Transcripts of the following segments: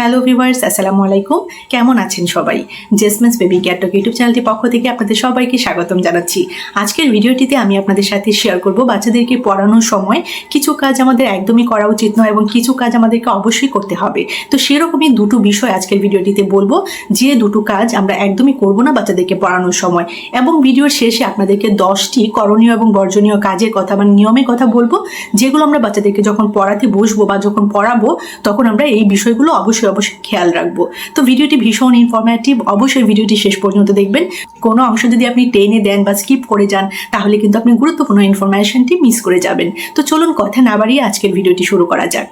Hello viewers আসসালামু আলাইকুম কেমন আছেন সবাই? জেসমেন্স বেবি ক্যাটক ইউটিউব চ্যানেলটির পক্ষ থেকে আপনাদের সবাইকে স্বাগতম জানাচ্ছি। আজকের ভিডিওটিতে আমি আপনাদের সাথে শেয়ার করব বাচ্চাদেরকে পড়ানোর সময় কিছু কাজ আমাদের একদমই করা উচিত নয় এবং কিছু কাজ আমাদেরকে অবশ্যই করতে হবে। তো সেরকমই দুটো বিষয় আজকের ভিডিওটিতে বলব। যে দুটো কাজ আমরা একদমই করব না বাচ্চাদেরকে পড়ানোর সময়। এবং ভিডিওর শেষে আপনাদেরকে দশটি করণীয় এবং বর্জনীয় কাজের কথা বা নিয়মের কথা বলব। যেগুলো আমরা বাচ্চাদেরকে যখন পড়াতে বসবো বা যখন পড়াবো, তখন আমরা এই বিষয়গুলো অবশ্যই অবশ্যই খেয়াল রাখব। তো ভিডিওটি ভীষণ ইনফরমেটিভ অবশ্যই ভিডিওটি শেষ পর্যন্ত দেখবেন। কোনো অংশ যদি আপনি টেনে দেন বা স্কিপ করে যান, তাহলে কিন্তু আপনি গুরুত্বপূর্ণ ইনফরমেশনটি মিস করে যাবেন। তো চলুন কথা না বাড়িয়ে আজকের ভিডিওটি শুরু করা যাক।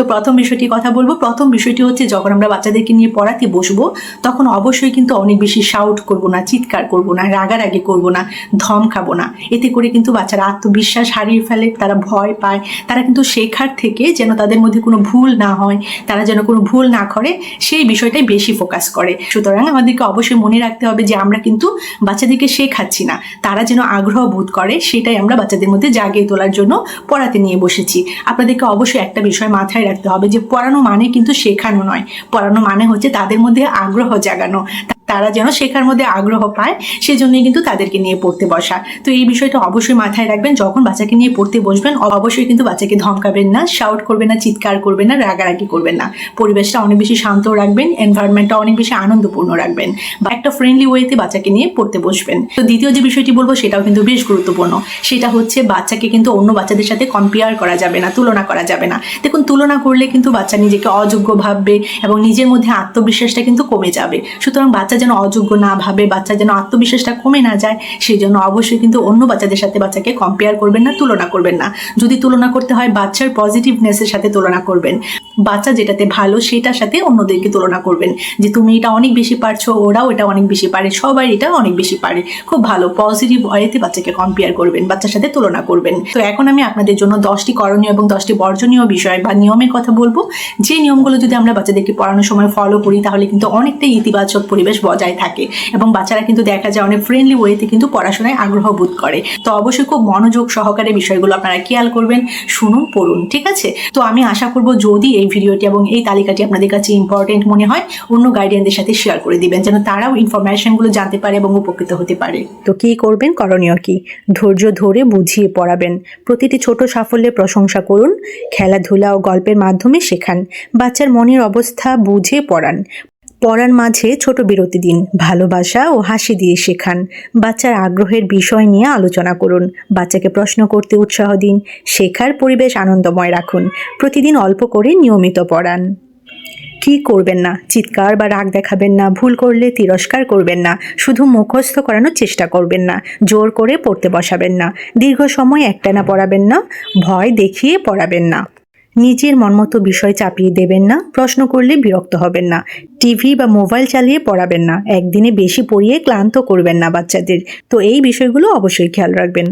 তো প্রথম বিষয়টি কথা বলব। প্রথম বিষয়টি হচ্ছে, যখন আমরা বাচ্চাদেরকে নিয়ে পড়াতে বসবো, তখন অবশ্যই কিন্তু অনেক বেশি শাউট করব না, চিৎকার করব না, রাগারাগি করব না, ধম খাব না। এতে করে কিন্তু বাচ্চারা আত্মবিশ্বাস হারিয়ে ফেলে, তারা ভয় পায়। তারা কিন্তু শেখার থেকে যেন তাদের মধ্যে কোনো ভুল না হয়, তারা যেন কোনো ভুল না করে, সেই বিষয়টাই বেশি ফোকাস করে। সুতরাং আমাদেরকে অবশ্যই মনে রাখতে হবে যে, আমরা কিন্তু বাচ্চাদেরকে শেখাচ্ছি না। তারা যেন আগ্রহ বোধ করে, সেটাই আমরা বাচ্চাদের মধ্যে জাগিয়ে তোলার জন্য পড়াতে নিয়ে বসেছি। আপনাদেরকে অবশ্যই একটা বিষয় মাথায় রাখতে হবে যে পড়ানো মানে কিন্তু শেখানো নয়। পড়ানো মানে হচ্ছে তাদের মধ্যে আগ্রহ জাগানো। তারা যেন শেখার মধ্যে আগ্রহ পায়, সেজন্যই কিন্তু তাদেরকে নিয়ে পড়তে বসা। তো এই বিষয়টা অবশ্যই মাথায় রাখবেন, যখন বাচ্চাকে নিয়ে পড়তে বসবেন, অবশ্যই কিন্তু বাচ্চাকে ধমকাবেন না শাউট করবেন না, চিৎকার করবেন না, রাগারাগি করবেন না। পরিবেশটা অনেক বেশি শান্ত রাখবেন এনভায়রনমেন্টটা অনেক বেশি আনন্দপূর্ণ রাখবেন বা একটা ফ্রেন্ডলি ওয়েতে বাচ্চাকে নিয়ে পড়তে বসবেন। তো দ্বিতীয় যে বিষয়টি বলব, সেটাও কিন্তু বেশ গুরুত্বপূর্ণ। সেটা হচ্ছে বাচ্চাকে কিন্তু অন্য বাচ্চাদের সাথে কম্পেয়ার করা যাবে না, তুলনা করা যাবে না। দেখুন, তুলনা করলে কিন্তু বাচ্চা নিজেকে অযোগ্য ভাববে এবং নিজের মধ্যে আত্মবিশ্বাসটা কিন্তু কমে যাবে। সুতরাং বাচ্চা যেন অযোগ্য না ভাবে বাচ্চা যেন আত্মবিশ্বাসটা কমে না যায়, সেই জন্য অবশ্যই কিন্তু অন্য বাচ্চাদের সাথে বাচ্চাকে কম্পেয়ার করবেন না, তুলনা করবেন না। যদি তুলনা করতে হয় বাচ্চার পজিটিভনেসের সাথে তুলনা করবেন। বাচ্চা যেটাতে ভালো সেটার সাথে অন্যদেরকে তুলনা করবেন। যে তুমি এটা অনেক বেশি পারছ, ওরাও এটা অনেক বেশি পারে, সবাই এটা অনেক বেশি পারে। খুব ভালো পজিটিভ ওয়েতে বাচ্চাকে কম্পেয়ার করবেন, বাচ্চার সাথে তুলনা করবেন। তো এখন আমি আপনাদের জন্য দশটি করণীয় এবং দশটি বর্জনীয় বিষয় বা নিয়মের কথা বলব। যে নিয়মগুলো যদি আমরা বাচ্চাদেরকে পড়ানোর সময় ফলো করি, তাহলে কিন্তু অনেকটাই ইতিবাচক পরিবেশ বজায় থাকে এবং বাচ্চারা কিন্তু দেখা যায় অনেক ফ্রেন্ডলি ওয়েতে কিন্তু পড়াশোনায় আগ্রহ বোধ করে। তো অবশ্যই খুব মনোযোগ সহকারে বিষয়গুলো আপনারা খেয়াল করবেন, শুনুন, পড়ুন, ঠিক আছে? তো আমি আশা করব যদি এই ভিডিওটি এবং এই তালিকাটি আপনাদের কাছে ইম্পর্টেন্ট মনে হয়, অন্য গাইডিয়ানদের সাথে শেয়ার করে দিবেন, যেন তারাও ইনফরমেশনগুলো জানতে পারে এবং উপকৃত হতে পারে। তো কী করবেন? করণীয় কি? ধৈর্য ধরে বুঝিয়ে পড়াবেন। প্রতিটি ছোট সাফল্যের প্রশংসা করুন, খেলাধুলা ও গল্পের মাধ্যমে শেখান। বাচ্চার মনের অবস্থা বুঝে পড়ান। পড়ার মাঝে ছোট বিরতি দিন, ভালোবাসা ও হাসি দিয়ে শেখান। বাচ্চার আগ্রহের বিষয় নিয়ে আলোচনা করুন, বাচ্চাকে প্রশ্ন করতে উৎসাহ দিন, শেখার পরিবেশ আনন্দময় রাখুন, প্রতিদিন অল্প করে নিয়মিত পড়ান। কি করবেন না, চিৎকার বা রাগ দেখাবেন না, ভুল করলে তিরস্কার করবেন না, শুধু মুখস্থ করানোর চেষ্টা করবেন না, জোর করে পড়তে বসাবেন না, দীর্ঘ সময় একটানা পড়াবেন না, ভয় দেখিয়ে পড়াবেন না। নিজের মনমতো বিষয় চাপিয়ে দেবেন না, প্রশ্ন করলে বিরক্ত হবেন না, টিভি বা মোবাইল চালিয়ে পড়াবেন না, একদিনে বেশি পড়িয়ে ক্লান্ত করবেন না বাচ্চাদের। তো এই বিষয়গুলো অবশ্যই খেয়াল রাখবেন।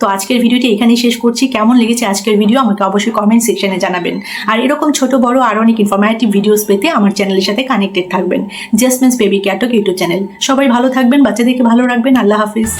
তো আজকের ভিডিওটি এখানেই শেষ করছি। কেমন লেগেছে আজকের ভিডিও আমাকে অবশ্যই কমেন্ট সেকশনে জানাবেন। আর এরকম ছোট, বড়, আরও অনেক ইনফরমেটিভ ভিডিওস পেতে আমার চ্যানেলের সাথে কানেক্টেড থাকবেন। জাসমিন্স বেবি ক্যাটক ইউটিউব চ্যানেল সবাই ভালো থাকবেন, বাচ্চাদেরকে ভালো রাখবেন। আল্লাহ হাফিজ।